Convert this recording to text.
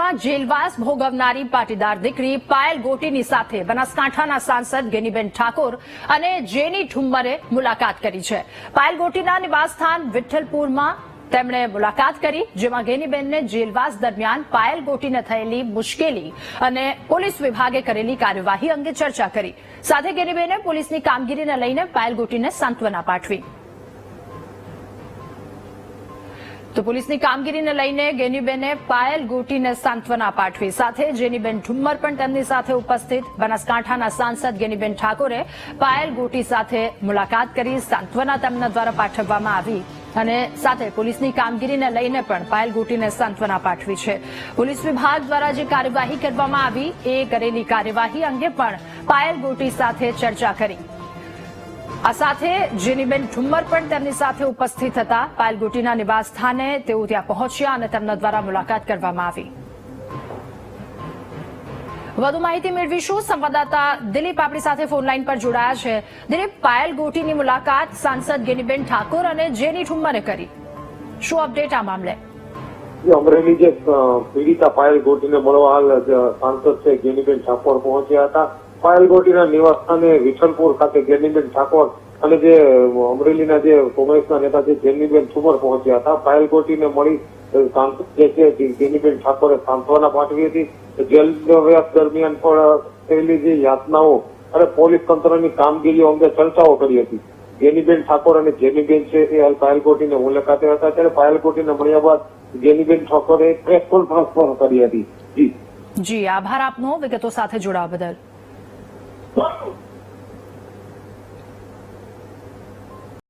જેલમાં જેલવાસ ભોગવનારી પાટીદાર દીકરી પાયલ ગોટીની સાથે બનાસકાંઠાના સાંસદ ગેનીબેન ઠાકોર અને જેની ઠુમ્મરે મુલાકાત કરી છે. પાયલ ગોટીના નિવાસસ્થાન વિઠ્ઠલપુરમાં તેમણે મુલાકાત કરી, જેમાં ગેનીબેનને જેલવાસ દરમિયાન પાયલ ગોટીને થયેલી મુશ્કેલી અને પોલીસ વિભાગે કરેલી કાર્યવાહી અંગે ચર્ચા કરી. સાથે ગેનીબેને પોલીસની કામગીરીને લઈને પાયલ ગોટીને સાંત્વના પાઠવી. તો પોલીસની કામગીરીને લઈને ગેનીબેને પાયલ ગોટીને સાંત્વના પાઠવી. સાથે જેનીબેન ઠુમ્મર પણ તેમની સાથે ઉપસ્થિત. બનાસકાંઠાના સાંસદ ગેનીબેન ઠાકોરે પાયલ ગોટી સાથે મુલાકાત કરી સાંત્વના તેમના દ્વારા પાઠવવામાં આવી અને સાથે પોલીસની કામગીરીને લઈને પણ પાયલ ગોટીને સાંત્વના પાઠવી છે. પોલીસ વિભાગ દ્વારા જે કાર્યવાહી કરવામાં આવી, એ કરેલી કાર્યવાહી અંગે પણ પાયલ ગોટી સાથે ચર્ચા કરી. આ સાથે જેનીબેન ઠુમ્મર પણ તેમની સાથે ઉપસ્થિત હતા. પાયલ ગોટીના નિવાસ તેઓ ત્યાં પહોંચ્યા અને તેમના દ્વારા મુલાકાત કરવામાં આવી. વધુ માહિતી મેળવીશું. સંવાદદાતા દિલીપ આપણી સાથે ફોનલાઈન પર જોડાયા છે. દિલીપ પાયલ ગોટીની મુલાકાત સાંસદ ગેનીબેન ઠાકોર અને જેની ઠુમ્મરે કરી. શું અપડેટ આ મામલે? અમરેલી જે પીડિતા પાયલ ગોટીને મળવા હાલ સાંસદ છે ગેનીબેન ઠાકોર પહોંચ્યા હતા. પાયલ ગોટીના નિવાસસ્થાને વિઠ્ઠલપુર ખાતે ગેનીબેન ઠાકોર અને જે અમરેલીના જે કોંગ્રેસના નેતા છે જેનીબેન ઠુમર પહોંચ્યા હતા. પાયલગોટીને મળી જે છે ગેનીબેન ઠાકોરે સાંત્વના પાઠવી હતી. જેલ વ્યાસ દરમિયાન પણ થયેલી જે યાતનાઓ અને પોલીસ તંત્રની કામગીરીઓ અંગે ચર્ચાઓ કરી હતી. ગેનીબેન ઠાકોર અને જેનીબેન છે, એ હાલ પાયલ મુલાકાતે હતા. ત્યારે પાયલકોટીને મળ્યા બાદ જેનીબેન ઠાકોરે પ્રેસ કોન્ફરન્સ પણ કરી હતી. જી. જી, આભાર આપનો. વિગતો સાથે જોડાવા બદલ.